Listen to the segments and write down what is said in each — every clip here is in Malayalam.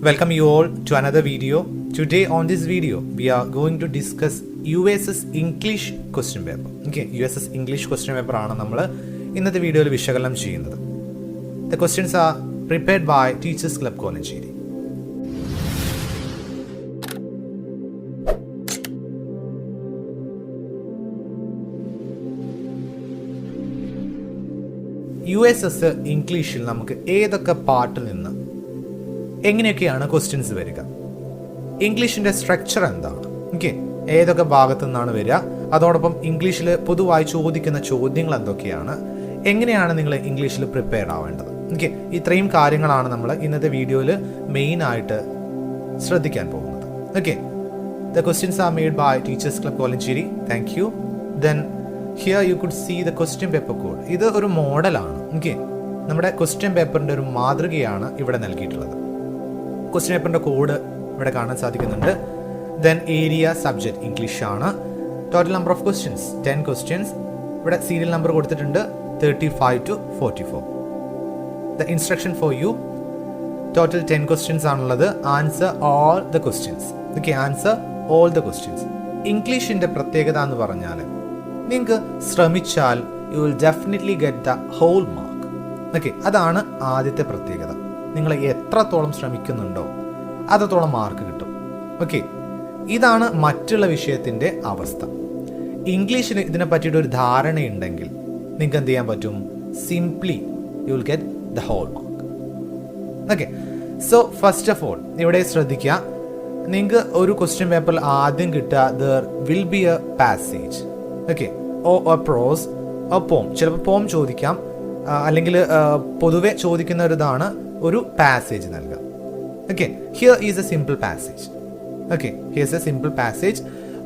Welcome you all to another video. Today on this video, we are going to discuss USS English question paper. Okay, USS English question paper ആണ് നമ്മൾ ഇന്നത്തെ വീഡിയോയിൽ വിശകലനം ചെയ്യുന്നത് the questions are prepared by teachers club Kolenchery U S S ഇംഗ്ലീഷിൽ നമുക്ക് ഏതൊക്കെ പാർട്ടിൽ നിന്ന് എങ്ങനെയൊക്കെയാണ് ക്വസ്റ്റ്യൻസ് വരിക? ഇംഗ്ലീഷിന്റെ സ്ട്രക്ചർ എന്താണ്? ഓക്കെ ഏതൊക്കെ ഭാഗത്തു നിന്നാണ് വരിക? അതോടൊപ്പം ഇംഗ്ലീഷിൽ പൊതുവായി ചോദിക്കുന്ന ചോദ്യങ്ങൾ എന്തൊക്കെയാണ്? എങ്ങനെയാണ് നിങ്ങൾ ഇംഗ്ലീഷിൽ പ്രിപ്പയർ ആവേണ്ടത്? ഓക്കെ ഇത്രയും കാര്യങ്ങളാണ് നമ്മൾ ഇന്നത്തെ വീഡിയോയിൽ മെയിൻ ആയിട്ട് ശ്രദ്ധിക്കാൻ പോകുന്നത്. Okay the questions are made by teachers club Kolenchery thank you then here you could see the question paper code ഇത് ഒരു മോഡലാണ് ഓക്കെ നമ്മുടെ ക്വസ്റ്റ്യൻ പേപ്പറിന്റെ ഒരു മാതൃകയാണ് ഇവിടെ നൽകിയിട്ടുള്ളത്. ക്വസ്റ്റ്യൻ പേപ്പറിന്റെ കോഡ് ഇവിടെ കാണാൻ സാധിക്കുന്നുണ്ട്. ദെൻ ഏരിയ സബ്ജക്റ്റ് ഇംഗ്ലീഷ് ആണ്. Total number of questions ten questions ഇവിടെ സീരിയൽ നമ്പർ കൊടുത്തിട്ടുണ്ട് thirty five to forty four the instruction for you total ten questions ആണുള്ളത് answer all the questions okay answer all the questions ഇംഗ്ലീഷിന്റെ പ്രത്യേകത എന്ന് പറഞ്ഞാൽ നിങ്ങൾക്ക് ശ്രമിച്ചാൽ you will definitely get the whole mark okay അതാണ് ആദ്യത്തെ പ്രത്യേകത. നിങ്ങൾ എത്രത്തോളം ശ്രമിക്കുന്നുണ്ടോ അത്രത്തോളം മാർക്ക് കിട്ടും. ഓക്കെ ഇതാണ് മറ്റുള്ള വിഷയത്തിന്റെ അവസ്ഥ. ഇംഗ്ലീഷിന് ഇതിനെ പറ്റിയിട്ട് ഒരു ധാരണയുണ്ടെങ്കിൽ നിങ്ങൾക്ക് എന്ത് ചെയ്യാൻ പറ്റും? Simply you will get the whole mark okay so first of all ഇവിടെ ശ്രദ്ധിക്കുക. നിങ്ങൾക്ക് ഒരു ക്വസ്റ്റ്യൻ പേപ്പറിൽ ആദ്യം കിട്ടുക there will be a passage okay or a prose a poem ചിലപ്പോൾ പോം ചോദിക്കാം. അല്ലെങ്കിൽ പൊതുവെ ചോദിക്കുന്ന ഒരു ഇതാണ് ഒരു പാസേജ് നൽകുക okay here is a simple passage okay here's a simple passage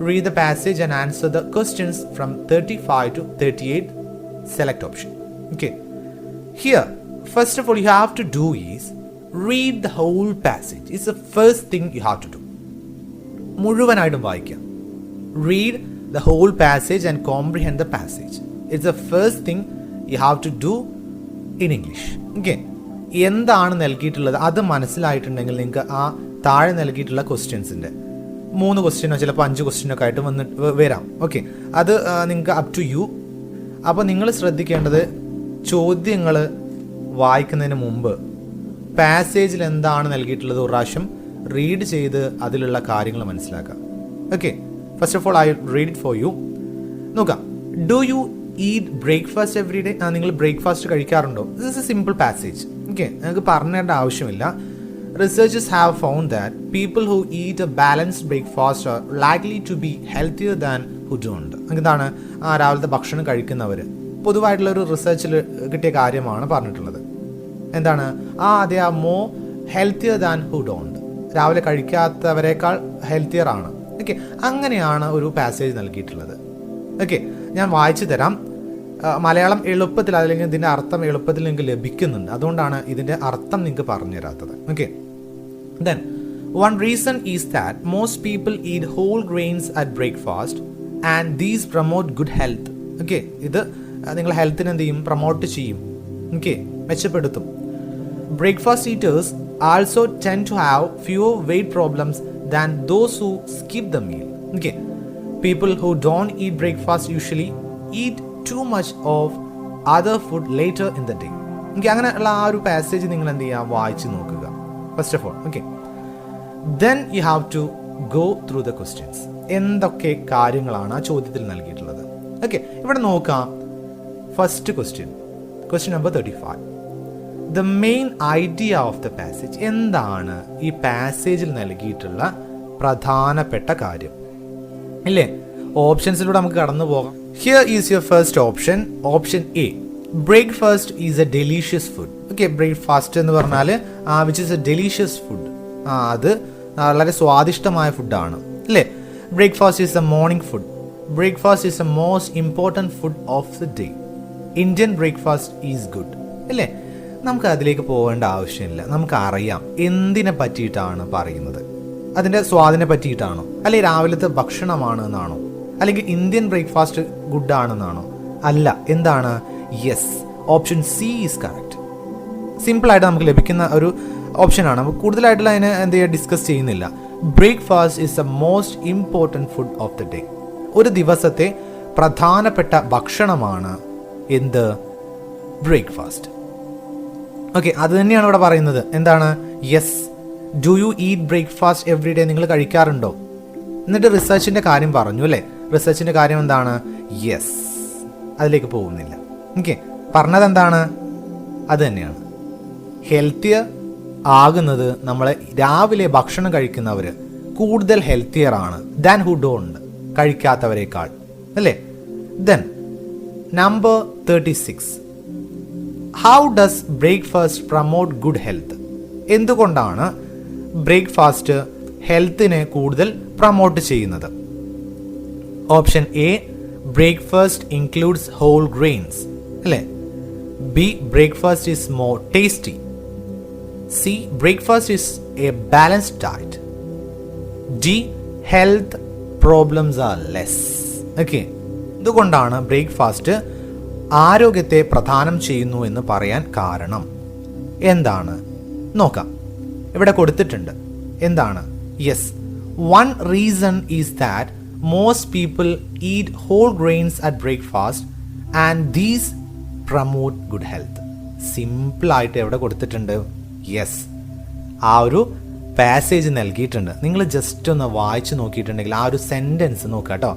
read the passage and answer the questions from thirty five to thirty eight select option okay Here, first of all, you have to do is read the whole passage. It's the first thing you have to do. മുഴുവനായിട്ടും വായിക്കാം read the whole passage and comprehend the passage it's the first thing you have to do in English okay എന്താണ് നൽകിയിട്ടുള്ളത്? അത് മനസ്സിലായിട്ടുണ്ടെങ്കിൽ നിങ്ങൾക്ക് ആ താഴെ നൽകിയിട്ടുള്ള ക്വസ്റ്റ്യൻസിന്റെ മൂന്ന് ക്വസ്റ്റ്യനോ ചിലപ്പോൾ അഞ്ച് ക്വസ്റ്റ്യനോ ഒക്കെ ആയിട്ട് വന്നിട്ട് വരാം. ഓക്കെ അത് നിങ്ങൾക്ക് അപ് ടു യു അപ്പോൾ നിങ്ങൾ ശ്രദ്ധിക്കേണ്ടത് ചോദ്യങ്ങൾ വായിക്കുന്നതിന് മുമ്പ് പാസേജിൽ എന്താണ് നൽകിയിട്ടുള്ളത് പ്രാവശ്യം റീഡ് ചെയ്ത് അതിലുള്ള കാര്യങ്ങൾ മനസ്സിലാക്കാം okay first of all I read it for you നോക്കാം. Do you eat breakfast every day നിങ്ങൾ breakfast കഴിക്കാറുണ്ടോ? This a simple passage okay നിങ്ങൾക്ക് പറഞ്ഞേണ്ട ആവശ്യമില്ല. Researches have found that people who eat a balanced breakfast are likely to be healthier than who don't എന്താണ് ആ രാവിലത്തെ ഭക്ഷണം കഴിക്കുന്നവർ പൊതുവായിട്ടുള്ള ഒരു റിസർച്ചിൽ കിട്ടിയ കാര്യമാണ് പറഞ്ഞിട്ടുള്ളത്. എന്താണ്? ആ അതെ ആ മോ ഹെൽത്തിയർ ദാൻ ഹു ഡോണ്ട് രാവിലെ കഴിക്കാത്തവരെക്കാൾ ഹെൽത്തിയർ ആണ്. ഓക്കെ അങ്ങനെയാണ് ഒരു പാസേജ് നൽകിയിട്ടുള്ളത്. ഓക്കെ ഞാൻ വായിച്ചു തരാം. മലയാളം എളുപ്പത്തിൽ അല്ലെങ്കിൽ ഇതിന്റെ അർത്ഥം എളുപ്പത്തിൽ നിങ്ങൾക്ക് ലഭിക്കുന്നുണ്ട്. അതുകൊണ്ടാണ് ഇതിന്റെ അർത്ഥം നിങ്ങൾക്ക് പറഞ്ഞു തരാത്തത്. Okay then one reason is that most people eat whole grains at breakfast and these promote good health okay ഇത് നിങ്ങൾ ഹെൽത്തിനെ എന്ത് ചെയ്യും? പ്രൊമോട്ട് ചെയ്യും. ഓക്കെ മെച്ചപ്പെടുത്തും. Breakfast eaters also tend to have few weight problems than those who skip the meal okay people who don't eat breakfast usually eat too much of other food later in the day okay അങ്ങനെയുള്ള ആ ഒരു പാസേജ് നിങ്ങൾ എന്ത് ചെയ്യുക? വായിച്ച് നോക്കുക. First of all okay then you have to go through the questions എന്തൊക്കെ കാര്യങ്ങളാണ് ആ ചോദ്യത്തിൽ നൽകിയിട്ടുള്ളത്? ഓക്കെ ഇവിടെ നോക്കാം first question question number thirty five the main idea of the passage എന്താണ് ഈ പാസേജിൽ നൽകിയിട്ടുള്ള പ്രധാനപ്പെട്ട കാര്യം? ഇല്ലേ? ഓപ്ഷൻസിലൂടെ നമുക്ക് കടന്നു പോകാം here is your first option option A breakfast is a delicious food okay breakfast എന്ന് പറഞ്ഞാൽ which is a delicious food ആ അത് വളരെ സ്വാദിഷ്ടമായ ഫുഡാണ് അല്ലേ? Breakfast is a morning food breakfast is a most important food of the day Indian breakfast is good അല്ലേ? നമുക്ക് അതിലേക്ക് പോകേണ്ട ആവശ്യമില്ല. നമുക്ക് അറിയാം എന്തിനെ പറ്റിയിട്ടാണ് പറയുന്നത്. അതിന്റെ സ്വാദിനെ പറ്റിയിട്ടാണോ? അല്ലെ രാവിലത്തെ ഭക്ഷണമാണ് എന്നാണോ അല്ലെങ്കിൽ ഇന്ത്യൻ ബ്രേക്ക്ഫാസ്റ്റ് ഗുഡ് ആണെന്നാണോ അല്ല എന്താണ്? Yes option C is correct സിമ്പിളായിട്ട് നമുക്ക് ലഭിക്കുന്ന ഒരു ഓപ്ഷനാണ് നമുക്ക് കൂടുതലായിട്ടുള്ള അതിനെ എന്ത് ചെയ്യുക ഡിസ്കസ് ചെയ്യുന്നില്ല. Breakfast is a most important food of the day ഒരു ദിവസത്തെ പ്രധാനപ്പെട്ട ഭക്ഷണമാണ് എന്ത്? ബ്രേക്ക്ഫാസ്റ്റ് ഓക്കെ അത് തന്നെയാണ് ഇവിടെ പറയുന്നത്. എന്താണ്? Yes do you eat breakfast every day നിങ്ങൾ കഴിക്കാറുണ്ടോ? എന്നിട്ട് റിസർച്ചിന്റെ കാര്യം പറഞ്ഞു അല്ലേ? റിസർച്ചിന്റെ കാര്യം എന്താണ്? യെസ് അതിലേക്ക് പോകുന്നില്ല. ഓക്കെ പറഞ്ഞത് എന്താണ്? അത് തന്നെയാണ്. ഹെൽത്തിയർ ആകുന്നത് നമ്മൾ രാവിലെ ഭക്ഷണം കഴിക്കുന്നവർ കൂടുതൽ ഹെൽത്തിയർ ആണ് ദാൻ ഹു ഡോണ്ട് കഴിക്കാത്തവരെക്കാൾ. അല്ലേ? Then number thirty six how does breakfast promote good health എന്തുകൊണ്ടാണ് ബ്രേക്ക്ഫാസ്റ്റ് ഹെൽത്തിനെ കൂടുതൽ പ്രമോട്ട് ചെയ്യുന്നത്? Option A breakfast includes whole grains അല്ലേ? B breakfast is more tasty C breakfast is a balanced diet D health problems are less okay ഇതുകൊണ്ടാണ് ബ്രേക്ക്ഫാസ്റ്റ് ആരോഗ്യത്തെ പ്രധാനം ചെയ്യുന്നു എന്ന് പറയാൻ കാരണം. എന്താണ്? നോക്കാം. ഇവിടെ കൊടുത്തിട്ടുണ്ട്. എന്താണ്? Yes one reason is that most people eat whole grains at breakfast and these promote good health സിമ്പിളായിട്ട് എവിടെ കൊടുത്തിട്ടുണ്ട്? യെസ് ആ ഒരു പാസേജ് നൽകിയിട്ടുണ്ട്. നിങ്ങൾ ജസ്റ്റ് ഒന്ന് വായിച്ചു നോക്കിയിട്ടുണ്ടെങ്കിൽ ആ ഒരു സെന്റൻസ് നോക്കുക കേട്ടോ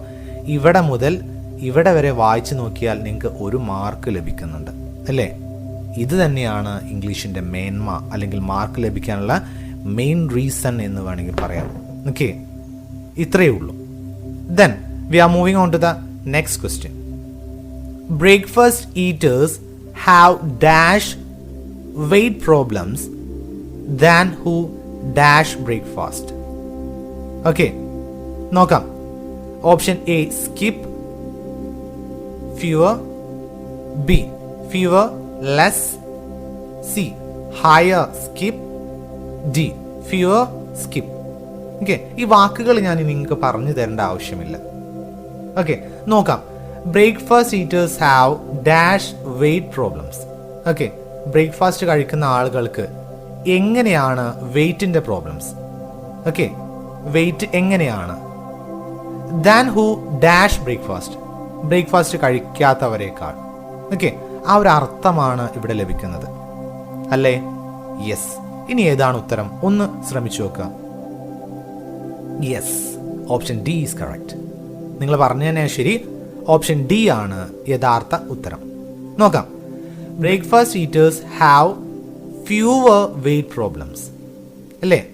ഇവിടെ മുതൽ ഇവിടെ വരെ വായിച്ചു നോക്കിയാൽ നിങ്ങൾക്ക് ഒരു മാർക്ക് ലഭിക്കുന്നുണ്ട്. അല്ലേ? ഇത് തന്നെയാണ് ഇംഗ്ലീഷിന്റെ മേന്മ അല്ലെങ്കിൽ മാർക്ക് ലഭിക്കാനുള്ള മെയിൻ റീസൺ എന്ന് വേണമെങ്കിൽ പറയാം. ഓക്കെ ഇത്രയേ ഉള്ളൂ. then we are moving on to the next question breakfast eaters have dash weight problems than who dash breakfast okay നോക്കാം option A skip fewer B fewer less C higher skip D fewer skip Okay ഈ വാക്കുകൾ ഞാൻ നിങ്ങൾക്ക് പറഞ്ഞു തരേണ്ട ആവശ്യമില്ല. ഓക്കെ നോക്കാം. Breakfast eaters have dash weight problems okay breakfast കഴിക്കുന്ന ആളുകൾക്ക് എങ്ങനെയാണ് വെയിറ്റിന്റെ പ്രോബ്ലംസ് ഓക്കെ വെയിറ്റ് എങ്ങനെയാണ്? Than who dash breakfast breakfast കഴിക്കാത്തവരെക്കാൾ. Okay ആ ഒരു അർത്ഥമാണ് ഇവിടെ ലഭിക്കുന്നത്. അല്ലേ? യെസ് ഇനി ഏതാണ് ഉത്തരം? ഒന്ന് ശ്രമിച്ചു നോക്കുക. Yes option D is correct നിങ്ങൾ പറഞ്ഞു തന്നെ ശരി. ഓപ്ഷൻ ഡി ആണ് യഥാർത്ഥ ഉത്തരം. നോക്കാം. Breakfast eaters have fewer weight problems അല്ലേ?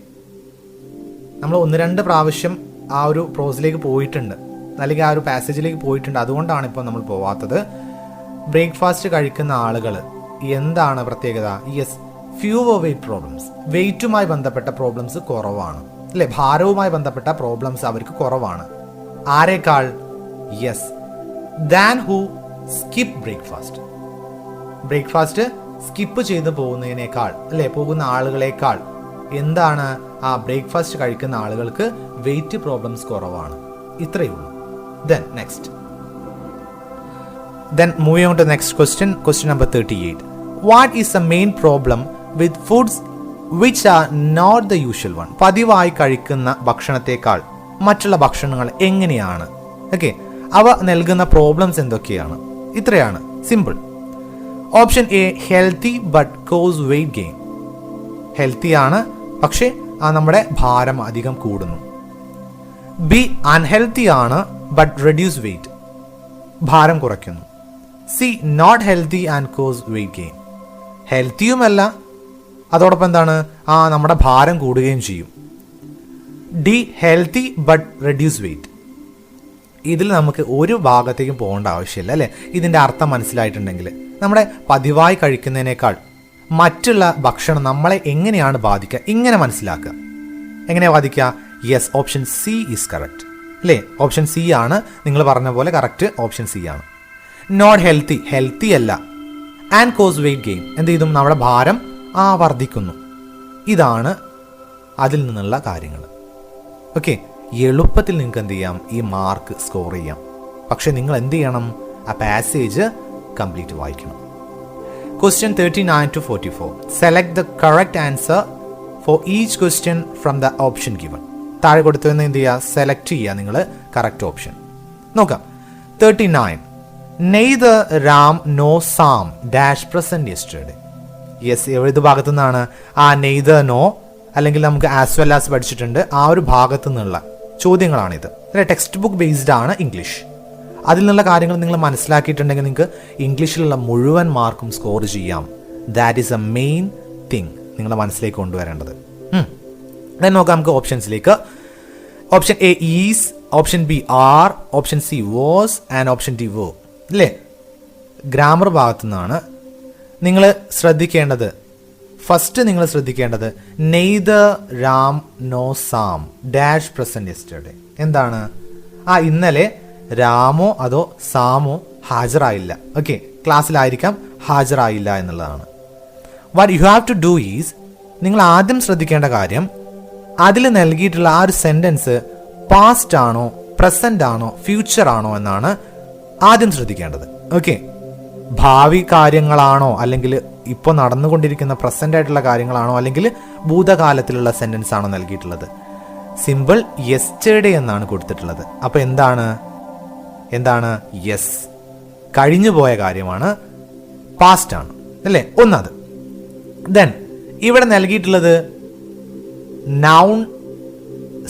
നമ്മൾ ഒന്ന് രണ്ട് പ്രാവശ്യം ആ ഒരു പ്രോസിലേക്ക് പോയിട്ടുണ്ട്. അല്ലെങ്കിൽ ആ ഒരു പാസേജിലേക്ക് പോയിട്ടുണ്ട്. അതുകൊണ്ടാണ് ഇപ്പോൾ നമ്മൾ പോവാത്തത്. ബ്രേക്ക്ഫാസ്റ്റ് കഴിക്കുന്ന ആളുകൾ എന്താണ് പ്രത്യേകത? യെസ് ഫ്യൂവർ വെയിറ്റ് പ്രോബ്ലംസ് വെയിറ്റുമായി ബന്ധപ്പെട്ട പ്രോബ്ലംസ് കുറവാണ്. അല്ലേ ഭാരവുമായി ബന്ധപ്പെട്ട പ്രോബ്ലംസ് അവർക്ക് കുറവാണ്. ആരേക്കാൾ? Yes than who skip breakfast breakfast skip ചെയ്ത് പോകുന്നതിനേക്കാൾ അല്ലെ പോകുന്ന ആളുകളേക്കാൾ എന്താണ് ആ ബ്രേക്ക്ഫാസ്റ്റ് കഴിക്കുന്ന ആളുകൾക്ക് വെയിറ്റ് പ്രോബ്ലംസ് കുറവാണ്. ഇത്രയേ ഉള്ളൂ. Then next then out to next question question number thirty eight what is the main problem with foods which are not the usual one പതിവായി കഴിക്കുന്ന ഭക്ഷണത്തെക്കാൾ മറ്റുള്ള ഭക്ഷണങ്ങൾ എങ്ങനെയാണ്? ഓക്കെ അവ നൽകുന്ന പ്രോബ്ലംസ് എന്തൊക്കെയാണ്? ഇത്രയാണ്. Simple option A healthy but cause weight gain healthy ആണ് പക്ഷേ ആ നമ്മുടെ ഭാരം അധികം കൂടുന്നു. ബി അൺഹെൽത്തി ആണ് ബട്ട് റെഡ്യൂസ് വെയിറ്റ് ഭാരം കുറയ്ക്കുന്നു. C not healthy and cause weight gain ഹെൽത്തിയുമല്ല അതോടൊപ്പം എന്താണ്? ആ നമ്മുടെ ഭാരം കൂടുകയും ചെയ്യും. D healthy but reduce weight. ഇതിൽ നമുക്ക് ഒരു ഭാഗത്തേക്കും പോകേണ്ട ആവശ്യമില്ല അല്ലേ? ഇതിന്റെ അർത്ഥം മനസ്സിലായിട്ടുണ്ടെങ്കിൽ. നമ്മുടെ പതിവായി കഴിക്കുന്നതിനേക്കാൾ മറ്റുള്ള ഭക്ഷണം നമ്മളെ എങ്ങനെയാണ് ബാധിക്കുക? ഇങ്ങനെ മനസ്സിലാക്കുക. എങ്ങനെയാണ് ബാധിക്കുക? Yes option C is correct അല്ലേ? ഓപ്ഷൻ സി ആണ്. നിങ്ങൾ പറഞ്ഞ പോലെ കറക്റ്റ് ഓപ്ഷൻ സി ആണ്. നോട്ട് ഹെൽത്തി ഹെൽത്തി അല്ല. ആൻഡ് കോസ് വെയിറ്റ് ഗെയിൻ എന്ത് ചെയ്തും? നമ്മുടെ ഭാരം ആ വർദ്ധിക്കുന്നു. ഇതാണ് അതിൽ നിന്നുള്ള കാര്യങ്ങൾ. ഓക്കെ എളുപ്പത്തിൽ നിങ്ങൾക്ക് എന്ത് ചെയ്യാം ഈ മാർക്ക് സ്കോർ ചെയ്യാം. പക്ഷെ നിങ്ങൾ എന്ത് ചെയ്യണം ആ പാസേജ് കംപ്ലീറ്റ് വായിക്കണം. Question thirty nine to forty four select the correct answer for each question from the option given താഴെ കൊടുത്തുവെന്ന് എന്ത് ചെയ്യുക സെലക്ട് ചെയ്യുക നിങ്ങൾ കറക്റ്റ് ഓപ്ഷൻ നോക്കാം. Thirty nine neither Ram nor Sam dash present yesterday yes ഏത് ഭാഗത്തു നിന്നാണ് ആ നെയ്ത് നോ അല്ലെങ്കിൽ നമുക്ക് ആസ് വെൽ ആസ് പഠിച്ചിട്ടുണ്ട് ആ ഒരു ഭാഗത്തു നിന്നുള്ള ചോദ്യങ്ങളാണിത്. ടെക്സ്റ്റ് ബുക്ക് ബേസ്ഡ് ആണ് ഇംഗ്ലീഷ് അതിൽ നിന്നുള്ള കാര്യങ്ങൾ നിങ്ങൾ മനസ്സിലാക്കിയിട്ടുണ്ടെങ്കിൽ നിങ്ങൾക്ക് ഇംഗ്ലീഷിലുള്ള മുഴുവൻ മാർക്കും സ്കോർ ചെയ്യാം. That is a main thing നിങ്ങളുടെ മനസ്സിലേക്ക് കൊണ്ടുവരേണ്ടത്. then നോക്കാം നമുക്ക് ഓപ്ഷൻസിലേക്ക് option A is option B are option C was and option D were അല്ലേ ഗ്രാമർ ഭാഗത്തു നിന്നാണ് നിങ്ങൾ ശ്രദ്ധിക്കേണ്ടത്. ഫസ്റ്റ് നിങ്ങൾ ശ്രദ്ധിക്കേണ്ടത് neither Ram nor Sam dash present yesterday. എന്താണ്? ആ ഇന്നലെ രാമോ അതോ സാമോ ഹാജറായില്ല ഓക്കെ ക്ലാസ്സിലായിരിക്കാം ഹാജറായില്ല എന്നുള്ളതാണ്. What you have to do is നിങ്ങൾ ആദ്യം ശ്രദ്ധിക്കേണ്ട കാര്യം അതിൽ നൽകിയിട്ടുള്ള ആ ഒരു സെന്റൻസ് പാസ്റ്റ് ആണോ പ്രസന്റ് ആണോ ഫ്യൂച്ചർ ആണോ എന്നാണ് ആദ്യം ശ്രദ്ധിക്കേണ്ടത്. ഓക്കെ ഭാവി കാര്യങ്ങളാണോ അല്ലെങ്കിൽ ഇപ്പോൾ നടന്നുകൊണ്ടിരിക്കുന്ന പ്രസന്റ് ആയിട്ടുള്ള കാര്യങ്ങളാണോ അല്ലെങ്കിൽ ഭൂതകാലത്തിലുള്ള സെന്റൻസ് ആണോ നൽകിയിട്ടുള്ളത്? സിമ്പിൾ യെസ്റ്റേഡേ എന്നാണ് കൊടുത്തിട്ടുള്ളത്. അപ്പോൾ എന്താണ്? എന്താണ്? യെസ് കഴിഞ്ഞു പോയ കാര്യമാണ്. പാസ്റ്റ് ആണ്. അല്ലേ? ഒന്നത്. ദെൻ ഇവിടെ നൽകിയിട്ടുള്ളത് നൗൺ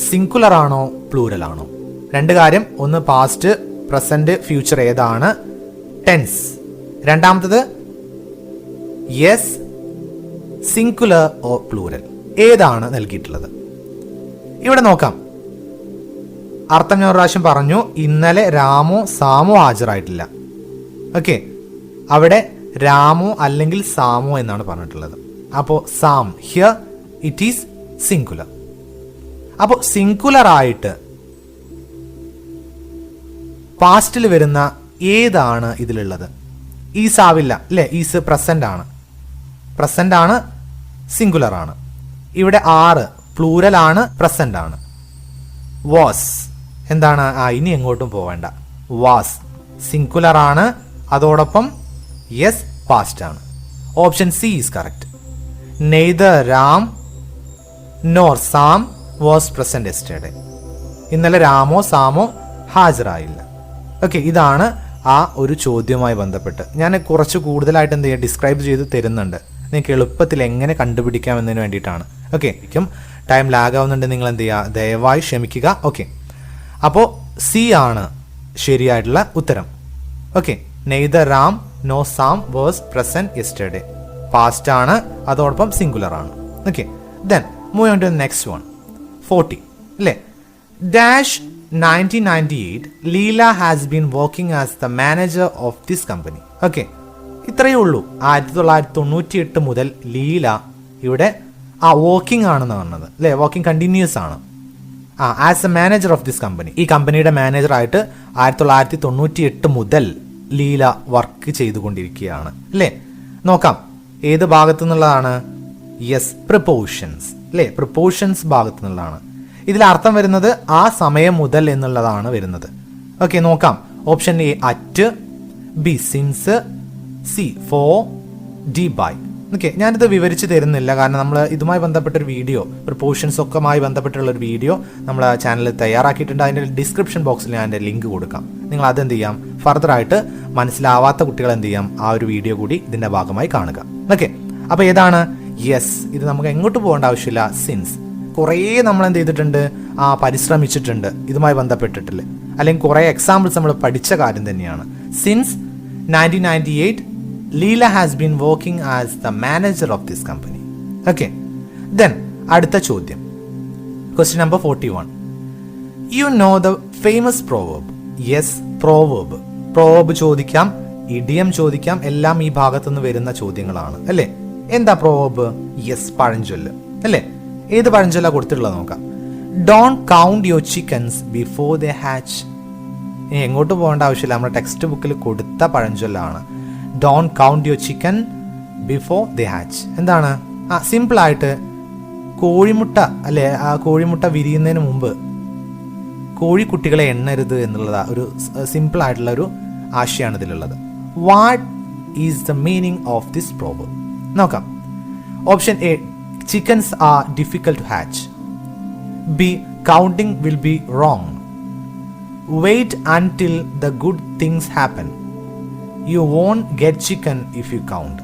സിംഗുലർ ആണോ പ്ലൂരൽ ആണോ? രണ്ട് കാര്യം. ഒന്ന് പാസ്റ്റ് പ്രസന്റ് ഫ്യൂച്ചർ ഏതാണ്? ടെൻസ് രണ്ടാമത്തത് യെസ് സിംഗുലർ ഓ പ്ലൂരൽ ഏതാണ് നൽകിയിട്ടുള്ളത്? ഇവിടെ നോക്കാം. അർത്ഥം ഞാൻ പ്രാവശ്യം പറഞ്ഞു ഇന്നലെ രാമോ സാമോ ഹാജരായിട്ടില്ല. ഓക്കെ. അവിടെ രാമോ അല്ലെങ്കിൽ സാമോ എന്നാണ് പറഞ്ഞിട്ടുള്ളത്. അപ്പോൾ Sam here it is singular അപ്പോൾ സിംഗുലർ ആയിട്ട് പാസ്റ്റിൽ വരുന്ന ഏതാണ് ഇതിലുള്ളത്? ഈസ് ആവില്ല അല്ലേ ഈസ് പ്രസന്റ് ആണ്. പ്രസന്റ് ആണ് സിംഗുലർ ആണ്. ഇവിടെ ആറ് പ്ലൂരൽ ആണ് പ്രസന്റ് ആണ്. വാസ് എന്താണ്? ആ ഇനി എങ്ങോട്ടും പോവേണ്ട. വാസ് സിംഗുലർ ആണ് അതോടൊപ്പം യെസ് പാസ്റ്റ് ആണ്. Option C is correct neither Ram nor Sam was present yesterday ഇന്നലെ രാമോ സാമോ ഹാജരായില്ല. ഓക്കെ ഇതാണ് ആ ഒരു ചോദ്യവുമായി ബന്ധപ്പെട്ട്. ഞാൻ കുറച്ച് കൂടുതലായിട്ട് എന്ത് ചെയ്യുക ഡിസ്ക്രൈബ് ചെയ്ത് തരുന്നുണ്ട്. നിങ്ങൾക്ക് എളുപ്പത്തിൽ എങ്ങനെ കണ്ടുപിടിക്കാം എന്നതിന് വേണ്ടിയിട്ടാണ്. ഓക്കെ എനിക്കും ടൈം ലാഗ് ആവുന്നുണ്ട്. നിങ്ങൾ എന്ത് ചെയ്യുക ദയവായി ക്ഷമിക്കുക. ഓക്കെ അപ്പോൾ സി ആണ് ശരിയായിട്ടുള്ള ഉത്തരം. Okay neither Ram nor Sam was present yesterday past ആണ് അതോടൊപ്പം സിംഗുലർ ആണ്. Okay then move on to next one forty അല്ലേ? Dash nineteen ninety eight Leela has been working as the manager of this company okay ഇത്രയേ ഉള്ളൂ. ആയിരത്തി തൊള്ളായിരത്തി തൊണ്ണൂറ്റി എട്ട് മുതൽ ലീല ഇവിടെ ആ വർക്കിംഗ് ആണെന്ന് പറഞ്ഞത്. അല്ലേ? വർക്കിംഗ് കണ്ടിന്യൂസ് ആണ്. ആ as a manager of this company ഈ കമ്പനിയുടെ മാനേജറായിട്ട് ആയിരത്തി തൊള്ളായിരത്തി തൊണ്ണൂറ്റി എട്ട് മുതൽ ലീല വർക്ക് ചെയ്തുകൊണ്ടിരിക്കുകയാണ്. അല്ലേ? നോക്കാം. ഏത് ഭാഗത്തു നിന്നുള്ളതാണ്? യെസ് പ്രിപ്പോഷൻസ് അല്ലേ? പ്രിപ്പോഷൻസ് ഭാഗത്തു നിന്നുള്ളതാണ്. ഇതിൽ അർത്ഥം വരുന്നത് ആ സമയം മുതൽ എന്നുള്ളതാണ് വരുന്നത്. ഓക്കെ നോക്കാം. Option A at B since C for D by okay ഞാനിത് വിവരിച്ച് തരുന്നില്ല. കാരണം നമ്മൾ ഇതുമായി ബന്ധപ്പെട്ട ഒരു വീഡിയോ പ്രിപ്പോഷൻസ് ഒക്കെമായി ബന്ധപ്പെട്ടുള്ള ഒരു വീഡിയോ നമ്മൾ ചാനലിൽ തയ്യാറാക്കിയിട്ടുണ്ട്. അതിന്റെ ഡിസ്ക്രിപ്ഷൻ ബോക്സിൽ ഞാൻ എന്റെ ലിങ്ക് കൊടുക്കാം. നിങ്ങൾ അതെന്ത് ചെയ്യാം? ഫർദർ ആയിട്ട് മനസ്സിലാവാത്ത കുട്ടികൾ എന്ത് ചെയ്യാം? ആ ഒരു വീഡിയോ കൂടി ഇതിന്റെ ഭാഗമായി കാണുക. ഓക്കെ അപ്പോൾ ഏതാണ്? യെസ് ഇത് നമുക്ക് എങ്ങോട്ട് പോകേണ്ട ആവശ്യമില്ല. സിൻസ് കുറേ നമ്മൾ എന്ത് ചെയ്തിട്ടുണ്ട്? ആ പരിശ്രമിച്ചിട്ടുണ്ട്. ഇതുമായി ബന്ധപ്പെട്ടിട്ടില്ല? അല്ലെങ്കിൽ കുറേ എക്സാമ്പിൾസ് നമ്മൾ പഠിച്ച കാര്യം തന്നെയാണ്. Since nineteen ninety eight Leela has been working as the manager of this company okay then അടുത്ത ചോദ്യം. Question number forty one you know the famous proverb yes proverb proverb ചോദിക്കാം ഇഡിയം ചോദിക്കാം എല്ലാം ഈ ഭാഗത്തുനിന്ന് വരുന്ന ചോദ്യങ്ങളാണ്. അല്ലേ? എന്താ പ്രോവേബ് യെസ് പഴഞ്ചൊല്ല്. അല്ലേ? ഏത് പഴഞ്ചൊല്ല കൊടുത്തിട്ടുള്ളത് നോക്കാം. Don't count your chickens before the hatch ഇനി എങ്ങോട്ട് പോകേണ്ട ആവശ്യമില്ല. നമ്മുടെ ടെക്സ്റ്റ് ബുക്കിൽ കൊടുത്ത പഴഞ്ചൊല്ലാണ്. Don't count your chicken before the hatch എന്താണ്? ആ സിമ്പിൾ ആയിട്ട് കോഴിമുട്ട അല്ലെ? ആ കോഴിമുട്ട വിരിയുന്നതിന് മുമ്പ് കോഴിക്കുട്ടികളെ എണ്ണരുത് എന്നുള്ളത് ഒരു സിമ്പിൾ ആയിട്ടുള്ള ഒരു ആശയമാണ് ഇതിലുള്ളത്. What is the meaning of this problem നോക്കാം. Option A chickens are difficult to hatch B counting will be wrong wait until the good things happen you won't get chicken if you count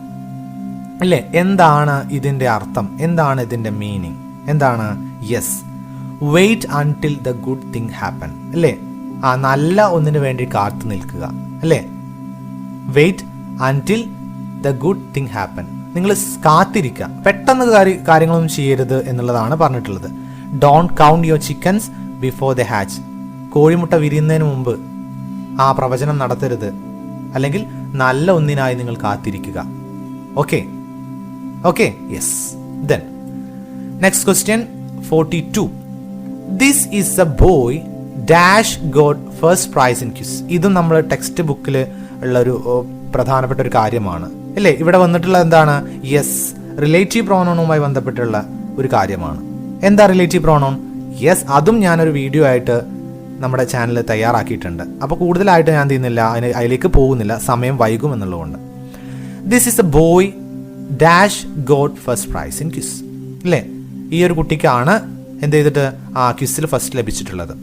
അല്ലേ എന്താണ് ഇതിന്റെ അർത്ഥം? എന്താണ് ഇതിന്റെ മീനിങ് എന്താണ്? Yes wait until the good thing happen അല്ലേ ആ നല്ല ഒന്നിനു വേണ്ടി കാത്തു നിൽക്കുക. അല്ലേ? Wait until the good thing happen നിങ്ങൾ കാത്തിരിക്കുക. പെട്ടെന്ന് കാര്യങ്ങളൊന്നും ചെയ്യരുത് എന്നുള്ളതാണ് പറഞ്ഞിട്ടുള്ളത്. Don't count your chickens before the hatch കോഴിമുട്ട വിരിയുന്നതിന് മുമ്പ് ആ പ്രവചനം നടത്തരുത്. അല്ലെങ്കിൽ നല്ല ഒന്നിനായി നിങ്ങൾ കാത്തിരിക്കുക. Okay okay yes then next question forty two this is a boy dash god first prize in quiz ഇതും നമ്മൾ ടെക്സ്റ്റ് ബുക്കിൽ ഉള്ള ഒരു പ്രധാനപ്പെട്ട ഒരു കാര്യമാണ്. അല്ലേ? ഇവിടെ വന്നിട്ടുള്ള എന്താണ്? യെസ് റിലേറ്റീവ് പ്രോണോണുമായി ബന്ധപ്പെട്ടുള്ള ഒരു കാര്യമാണ്. എന്താ റിലേറ്റീവ് പ്രോണോൺ യെസ് അതും ഞാനൊരു വീഡിയോ ആയിട്ട് നമ്മുടെ ചാനൽ തയ്യാറാക്കിയിട്ടുണ്ട്. അപ്പോൾ കൂടുതലായിട്ട് ഞാൻ ചെയ്യുന്നില്ല അതിന് അതിലേക്ക് പോകുന്നില്ല സമയം വൈകും എന്നുള്ളതുകൊണ്ട്. This is a boy dash got first prize in quiz അല്ലേ? ഈ ഒരു കുട്ടിക്കാണ് എന്ത് ചെയ്തിട്ട് ആ ക്വിസിൽ ഫസ്റ്റ് ലഭിച്ചിട്ടുള്ളത്.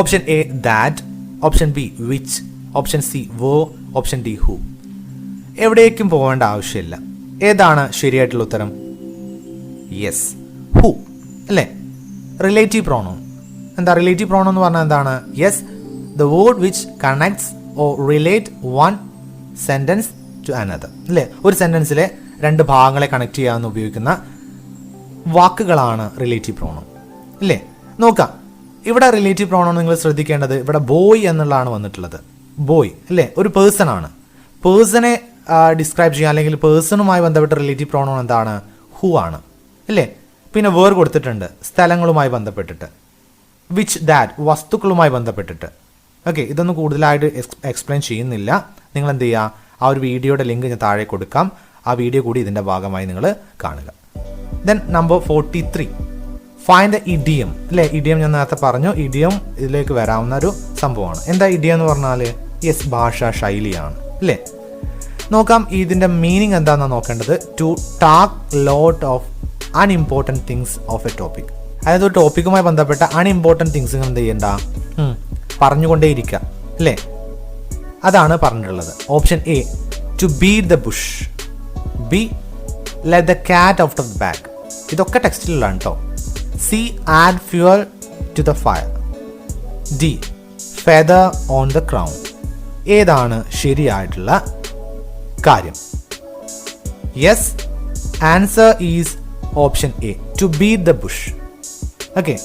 Option A that option B which option C whom option D who എവിടേക്കും പോകേണ്ട ആവശ്യമില്ല. ഏതാണ് ശരിയായിട്ടുള്ള ഉത്തരം? യെസ് ഹു അല്ലേ? റിലേറ്റീവ് പ്രോണോൺ എന്താ റിലേറ്റീവ് പ്രോണോൺ എന്ന് പറഞ്ഞാൽ എന്താണ്? Yes the word which connects or relate one sentence to another അല്ലേ? ഒരു സെന്റൻസിലെ രണ്ട് ഭാഗങ്ങളെ കണക്ട് ചെയ്യാമെന്ന് ഉപയോഗിക്കുന്ന വാക്കുകളാണ് റിലേറ്റീവ് പ്രോണോൺ അല്ലേ? നോക്കാം. ഇവിടെ റിലേറ്റീവ് പ്രോണോൺ നിങ്ങൾ ശ്രദ്ധിക്കേണ്ടത്. ഇവിടെ ബോയ് എന്നുള്ളതാണ് വന്നിട്ടുള്ളത്. ബോയ് അല്ലേ? ഒരു പേഴ്സൺ ആണ്. പേഴ്സണെ ഡിസ്ക്രൈബ് ചെയ്യാം. അല്ലെങ്കിൽ പേഴ്സണുമായി ബന്ധപ്പെട്ട റിലേറ്റീവ് പ്രോണോൺ എന്താണ്? ഹു ആണ്. അല്ലേ പിന്നെ വേർ കൊടുത്തിട്ടുണ്ട്. സ്ഥലങ്ങളുമായി ബന്ധപ്പെട്ടിട്ട്. വിച്ച് ദാറ്റ് വസ്തുക്കളുമായി ബന്ധപ്പെട്ടിട്ട്. ഓക്കെ ഇതൊന്നും കൂടുതലായിട്ട് എക്സ്പ്ലെയിൻ ചെയ്യുന്നില്ല. നിങ്ങൾ എന്ത് ചെയ്യുക ആ ഒരു വീഡിയോയുടെ ലിങ്ക് ഞാൻ താഴെ കൊടുക്കാം. ആ വീഡിയോ കൂടി ഇതിന്റെ ഭാഗമായി നിങ്ങൾ കാണുക. Then number forty three find the idiom അല്ലേ ഇഡിയം ഞാൻ നേരത്തെ പറഞ്ഞു. ഇഡിയം ഇതിലേക്ക് വരാവുന്ന ഒരു സംഭവമാണ്. എന്താ ഇഡിയം എന്ന് പറഞ്ഞാൽ യെസ് ഭാഷാ ശൈലിയാണ്. അല്ലേ നോക്കാം ഇതിന്റെ മീനിങ് എന്താണെന്ന് നോക്കേണ്ടത്. To talk lot of unimportant things of a topic അതായത് ഒരു ടോപ്പിക്കുമായി ബന്ധപ്പെട്ട അൺഇമ്പോർട്ടന്റ് തിങ്സ് എന്ത് ചെയ്യണ്ട? പറഞ്ഞുകൊണ്ടേയിരിക്കുക അല്ലേ? അതാണ് പറഞ്ഞിട്ടുള്ളത്. Option A to beat the bush B let the cat out of the bag ഇതൊക്കെ ടെക്സ്റ്റിലാണ് കേട്ടോ C add fuel to the fire D feather on the crown ഏതാണ് ശരിയായിട്ടുള്ള കാര്യം. Yes answer is option A to beat the bush okay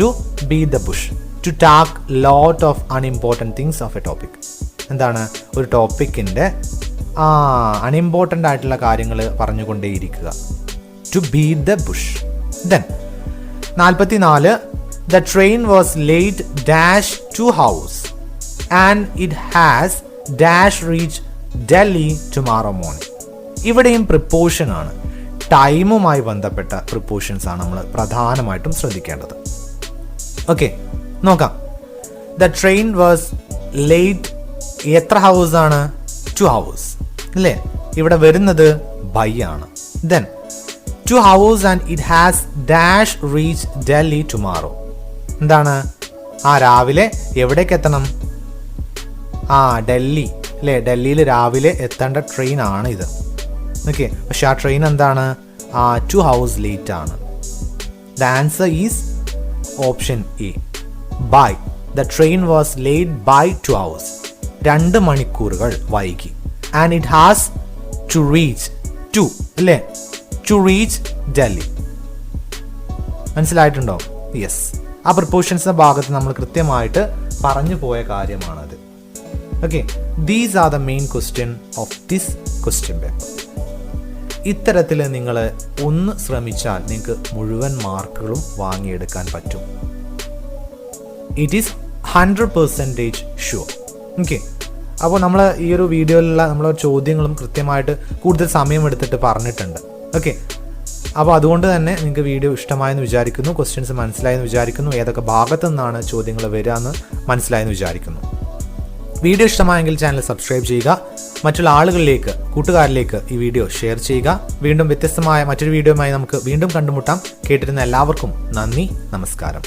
to beat the bush to talk lot of unimportant things of a topic എന്താണ്? ഒരു ടോപ്പിക്കിന്റെ ആ അൺഇമ്പോർട്ടന്റ് ആയിട്ടുള്ള കാര്യങ്ങൾ പറഞ്ഞുകൊണ്ടേയിരിക്കുക. To beat the bush then നാൽപ്പത്തി നാല് the train was late dash two hours and it has dash reach Delhi tomorrow morning ഇവിടെയും പ്രിപ്പോഷൻ ആണ്. ടൈമുമായി ബന്ധപ്പെട്ട പ്രിപ്പോഷൻസ് ആണ് നമ്മൾ പ്രധാനമായിട്ടും ശ്രദ്ധിക്കേണ്ടത്. ഓക്കെ നോക്കാം. ദ ട്രെയിൻ വാസ് ലേറ്റ് എത്ര ഹവേഴ്സ് ആണ്? ടു ഹവേഴ്സ് അല്ലേ? ഇവിടെ വരുന്നത് ബൈ ആണ്. Then two hours and it has dash reach Delhi tomorrow എന്താണ്? ആ രാവിലെ എവിടേക്ക് എത്തണം? ആ ഡൽഹി. അല്ലേ ഡൽഹിയിൽ രാവിലെ എത്തേണ്ട ട്രെയിൻ ആണ് ഇത്. ഓക്കെ പക്ഷെ ആ ട്രെയിൻ എന്താണ്? ടു ഹവേഴ്സ് ലേറ്റ് ആണ്. The answer is option A by the train was late by two hours രണ്ട് മണിക്കൂറുകൾ വൈകി. And it has to reach to അല്ലേ ടു റീച്ച് ഡൽഹി മനസ്സിലായിട്ടുണ്ടോ? യെസ് ആ പ്രിപ്പോഷൻസിന്റെ ഭാഗത്ത് നമ്മൾ കൃത്യമായിട്ട് പറഞ്ഞു പോയ കാര്യമാണത്. Okay these are the main question of this question paper ഇത്തരത്തിൽ നിങ്ങൾ ഒന്ന് ശ്രമിച്ചാൽ നിങ്ങൾക്ക് മുഴുവൻ മാർക്കുകളും വാങ്ങിയെടുക്കാൻ പറ്റും. It is hundred percentage sure okay അപ്പോൾ നമ്മൾ ഈ ഒരു വീഡിയോയിലുള്ള നമ്മൾ ചോദ്യങ്ങളും കൃത്യമായിട്ട് കൂടുതൽ സമയം എടുത്തിട്ട് പറഞ്ഞിട്ടുണ്ട്. ഓക്കെ അപ്പോൾ അതുകൊണ്ട് തന്നെ നിങ്ങൾക്ക് വീഡിയോ ഇഷ്ടമായെന്ന് വിചാരിക്കുന്നു ക്വസ്റ്റ്യൻസ് മനസ്സിലായെന്ന് വിചാരിക്കുന്നു ഏതൊക്കെ ഭാഗത്തു നിന്നാണ് ചോദ്യങ്ങൾ വരിക എന്ന് മനസ്സിലായെന്ന് വിചാരിക്കുന്നു. വീഡിയോ ഇഷ്ടമായെങ്കിൽ ചാനൽ സബ്സ്ക്രൈബ് ചെയ്യുക. മറ്റുള്ള ആളുകളിലേക്ക് കൂട്ടുകാരിലേക്ക് ഈ വീഡിയോ ഷെയർ ചെയ്യുക. വീണ്ടും വ്യത്യസ്തമായ മറ്റൊരു വീഡിയോയുമായി നമുക്ക് വീണ്ടും കണ്ടുമുട്ടാം. കേട്ടിരുന്ന എല്ലാവർക്കും നന്ദി നമസ്കാരം.